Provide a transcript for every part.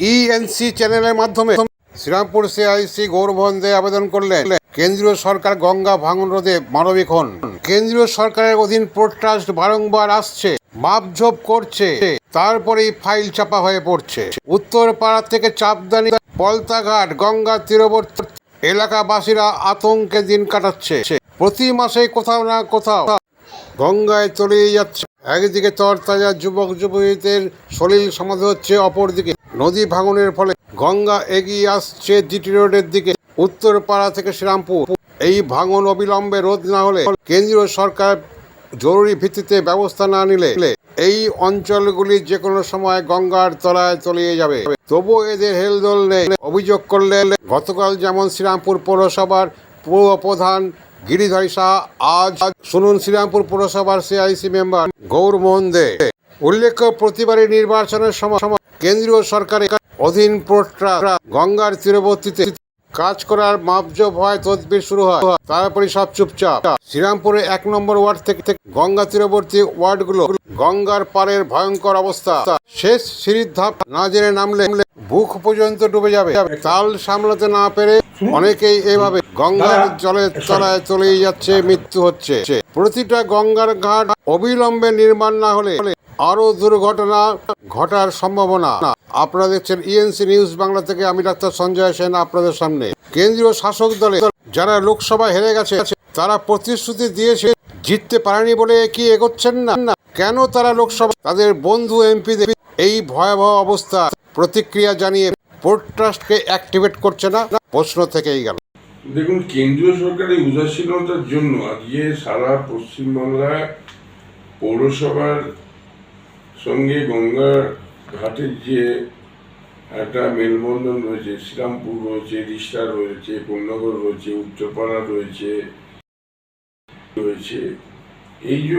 ENC চ্যানেলের মাধ্যমে Serampore CIC গৌরবন দে আবেদন করলেন কেন্দ্রীয় সরকার গঙ্গা ভাঙন রোধে মানবিক হন। কেন্দ্রীয় সরকারের অধীন প্রোট্রাস্ট বারংবার আসছে, মাপঝোপ করছে, তারপরেই ফাইল চাপা হয়ে পড়ছে। উত্তর পাড়া থেকে চাপদানি পলতাঘাট গঙ্গা তীরবর্তী এলাকাবাসীরা আতঙ্কে দিন কাটাচ্ছে। প্রতি মাসে কোথাও না কোথাও গঙ্গায় তলিয়ে যাচ্ছে। একদিকে তরতাজা যুবক যুবতীদের সলিল সমাধি হচ্ছে, অপরদিকে নদী ভাঙনের ফলে গঙ্গা এগিয়ে আসছে জিটি রোডের দিকে। উত্তরপাড়া থেকে শ্রীরামপুর। এই ভাঙন অবিলম্বে রোধ না হলে কেন্দ্রীয় সরকার জরুরি ভিত্তিতে ব্যবস্থা না নিলে এই অঞ্চলগুলি যে কোনো সময় গঙ্গার তলায় তলিয়ে যাবে। তবু এদের হেলদোল নেই। অভিযোগ করলে গতকাল যেমন শ্রীরামপুর পৌরসভার পৌর প্রধান গিরিধারী শাহ আজ শুনুন শ্রীরামপুর পুরসভার সিআইসি মেম্বার গৌরমোহন দে। উল্লেখ্য প্রতিবারই নির্বাচনের সময় কেন্দ্রীয় সরকারের অধীন প্রোট্রা গঙ্গার তীরবর্তীতে কাজ করার মাপজব হয় তদবির শুরু হয়। তারপরে সব চুপচাপ। শ্রীরামপুরে এক নম্বর ওয়ার্ড থেকে গঙ্গা তীরবর্তী ওয়ার্ডগুলো গঙ্গার পাড়ের ভয়ঙ্কর অবস্থা। শেষ সিঁড়ির ধাপ না জেনে নামলে বুক পর্যন্ত ডুবে যাবে। তাল সামলাতে না পেরে অনেকেই এভাবে গঙ্গার জলে তলায় চলে যাচ্ছে মৃত্যু হচ্ছে। প্রতিটা গঙ্গার ঘাট অবিলম্বে নির্মাণ না হলে আরও দুর্ঘটনা ঘটার সম্ভাবনা। আপনারা দেখছেন ইএনসি নিউজ বাংলা থেকে আমি ডাক্তার সঞ্জয় সেন আপনাদের সামনে। কেন্দ্রীয় শাসক দলে যারা লোকসভা হেরে গেছে তারা প্রতিশ্রুতি দিয়েছে জিততে পারেনি বলে কি এগোচ্ছেন না? না কেন তারা লোকসভা তাদের বন্ধু এমপিদের এই ভয়াবহ অবস্থা প্রতিক্রিয়া জানিয়ে পোর্ট ট্রাস্টকে অ্যাক্টিভেট করছে না? প্রশ্ন থেকেই গেল। দেখুন, কেন্দ্রীয় সরকারের উদাসীনতার জন্য আজকে সারা পশ্চিমবাংলায় পৌরসভার সঙ্গে গঙ্গা ঘাটের যে একটা মেলবন্ধন রয়েছে, শ্রীরামপুর রয়েছে রিষ্টা রয়েছে কোন্নগর রয়েছে, উত্তরপাড়া রয়েছে রয়েছে। এই যে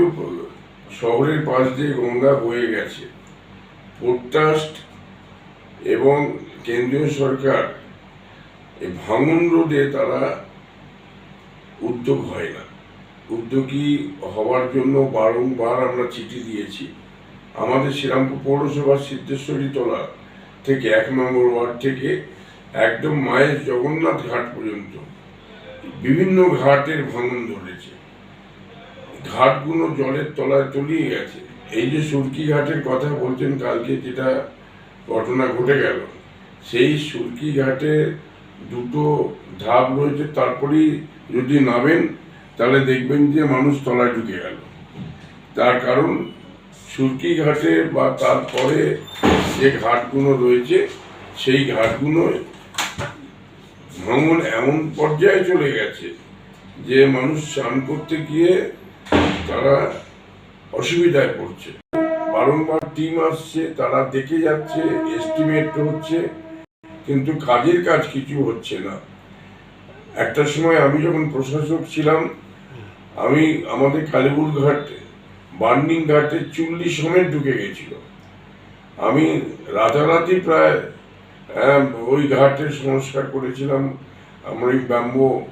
শহরের পাশ দিয়ে গঙ্গা বয়ে গেছে পোর্ট এবং কেন্দ্রীয় সরকার এই ভাঙন রোধে তারা উদ্যোগ হয় না। উদ্যোগী হওয়ার জন্য বারংবার আমরা চিঠি দিয়েছি। আমাদের শ্রীরামপুর পৌরসভার সিদ্ধেশ্বরী তলা থেকে এক নম্বর ওয়ার্ড থেকে একদম মায়ের জগন্নাথ ঘাট পর্যন্ত বিভিন্ন ঘাটের ভাঙন ধরেছে। ঘাটগুলো জলের তলায় তলিয়ে গেছে। এই যে সুরকি ঘাটের কথা বলছেন কালকে যেটা ঘটনা ঘটে গেল, সেই সুরকি ঘাটে দুটো ধাপ রয়েছে, তারপরেই যদি নামেন, তাহলে দেখবেন যে মানুষ তলায় ঢুকে গেল। তার কারণ, সুরকি ঘাটে বা তারপরে যে ঘাটগুলো রয়েছে, সেই ঘাটগুলো ভাঙন এমন পর্যায়ে চলে গেছে যে মানুষ স্নান করতে গিয়ে তারা অসুবিধায় পড়ছে। বারংবার টিম আসছে, তারা দেখে যাচ্ছে এস্টিমেট হচ্ছে কিন্তু কাজের কাজ কিছু হচ্ছে না। একটা সময় আমি যখন প্রশাসক ছিলাম আমি আমাদের কালীপুর ঘাট বার্নিং ঘাটে চুল্লি সমেত ঢুকে গেছিল। আমি রাতারাতি প্রায় আহ, ওই ঘাটের সংস্কার করেছিলাম। আমরা ওই ব্যাম্বো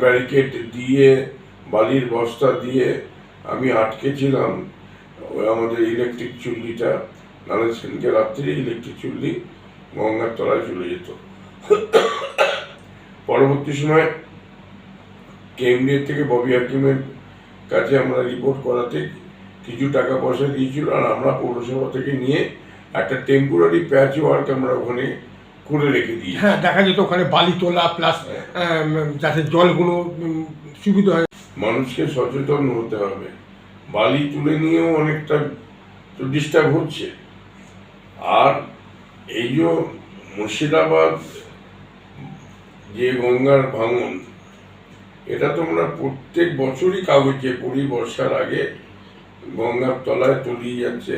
ব্যারিকেড দিয়ে বালির বস্তা দিয়ে আমি আটকেছিলাম ওই আমাদের ইলেকট্রিক চুল্লিটা। নাহলে সেদিনকে রাত্রে ইলেকট্রিক চুল্লি গঙ্গার তলায় চলে যেত। পরবর্তী সময় কেএমডিএ থেকে ববি হাকিমের কাছে আমরা রিপোর্ট করাতে কিছু টাকা পয়সা দিয়েছিল আর আমরা পৌরসভা থেকে নিয়ে একটা টেম্পোরারি প্যাচ ওয়ার্ক আমরা ওখানে করে রেখে দিই হ্যাঁ দেখা যেত ওখানে বালি তোলা প্লাস যাতে জলগুলো সুবিধা হয়। মানুষকে সচেতন হতে হবে। বালি তুলে নিয়েও অনেকটা তো ডিস্টার্ব হচ্ছে। আর যে মুর্শিদাবাদ যে গঙ্গার ভাঙন এটা তোমরা প্রত্যেক বছরই কাগজে পড়ি বর্ষার আগে গঙ্গার তলায় তলিয়ে যাচ্ছে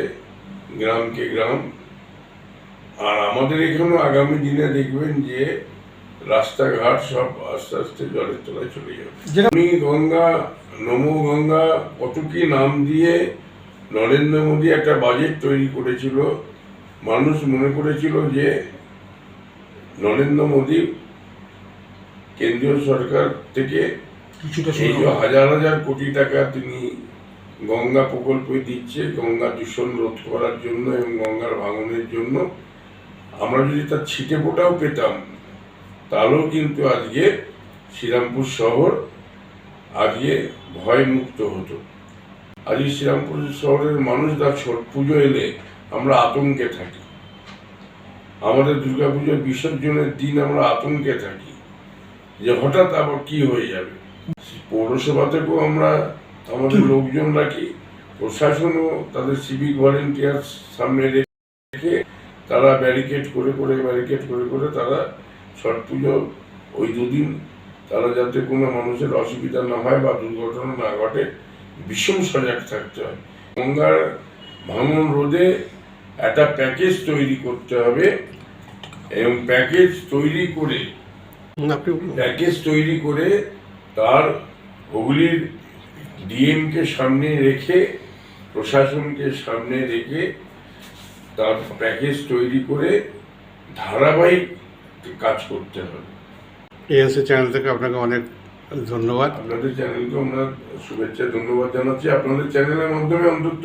গ্রামকে গ্রাম। আর আমাদের এখানেও আগামী দিনে দেখবেন যে রাস্তাঘাট সব আস্তে আস্তে জলের তলায় চলে যাবে আমি গঙ্গা নমো গঙ্গা কত কি নাম দিয়ে নরেন্দ্র মোদী একটা বাজেট তৈরি করেছিল। মানুষ মনে করেছিল যে নরেন্দ্র মোদী কেন্দ্রীয় সরকার থেকে কিছুটা এই যে হাজার হাজার কোটি টাকা তিনি গঙ্গা প্রকল্পে দিচ্ছে গঙ্গা দূষণ রোধ করার জন্য এবং গঙ্গার ভাঙনের জন্য। আমরা যদি তার ছিটে ফোটাও পেতাম তাহলেও কিন্তু আজকে শ্রীরামপুর শহর আজকে ভয় মুক্ত হতো। আজকে শ্রীরামপুর শহরের মানুষরা ছট পুজো এলে আমরা আতঙ্কে থাকি। আমাদের দুর্গাপুজোর বিসর্জনের দিন আমরা আতঙ্কে থাকি যে হঠাৎ আবার কি হয়ে যাবে। পৌরসভা থেকেও আমরা আমাদের লোকজন রাখি প্রশাসনও তাদের সিভিক ভলেন্টিয়ার সামনে রেখে তারা ব্যারিকেড করে করে ব্যারিকেড করে করে তারা ছট পুজো ওই দুদিন তারা যাতে কোনো মানুষের অসুবিধা না হয় বা দুর্ঘটনা না ঘটে, ভীষণ সজাগ থাকতে হয়। গঙ্গার ভাঙন রোধে একটা প্যাকেজ তৈরি করতে হবে এবং প্যাকেজ তৈরি করে প্যাকেজ তৈরি করে তার হুগলির ডিএমকে সামনে রেখে প্রশাসনকে সামনে রেখে তার প্যাকেজ তৈরি করে ধারাবাহিক কাজ করতে হবে। এএসসি চ্যানেল থেকে আপনাকে অনেক ধন্যবাদ। আপনাদের চ্যানেলকে আমরা শুভেচ্ছা ধন্যবাদ জানাচ্ছি। আপনাদের চ্যানেলের মাধ্যমে অন্তত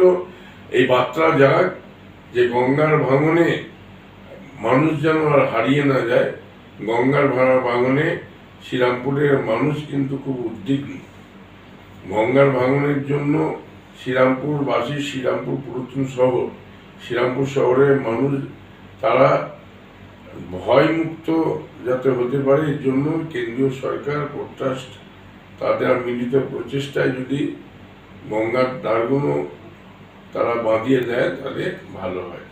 এই বার্তা যাক যে গঙ্গার ভাঙনে মানুষ যেন আর হারিয়ে না যায়, গঙ্গার ভাড়া ভাঙনে শ্রীরামপুরের মানুষ কিন্তু খুব উদ্বিগ্ন। গঙ্গার ভাঙনের জন্য শ্রীরামপুরবাসী, শ্রীরামপুর পুরাতন শহর, শ্রীরামপুর শহরের মানুষ তারা ভয়মুক্ত যাতে হতে পারে, এর জন্য কেন্দ্রীয় সরকার প্রত্যাস্ট তাদের মিলিত প্রচেষ্টায় যদি গঙ্গার দ্বারগুলো তারা বাঁধিয়ে দেয় তাহলে ভালো হয়।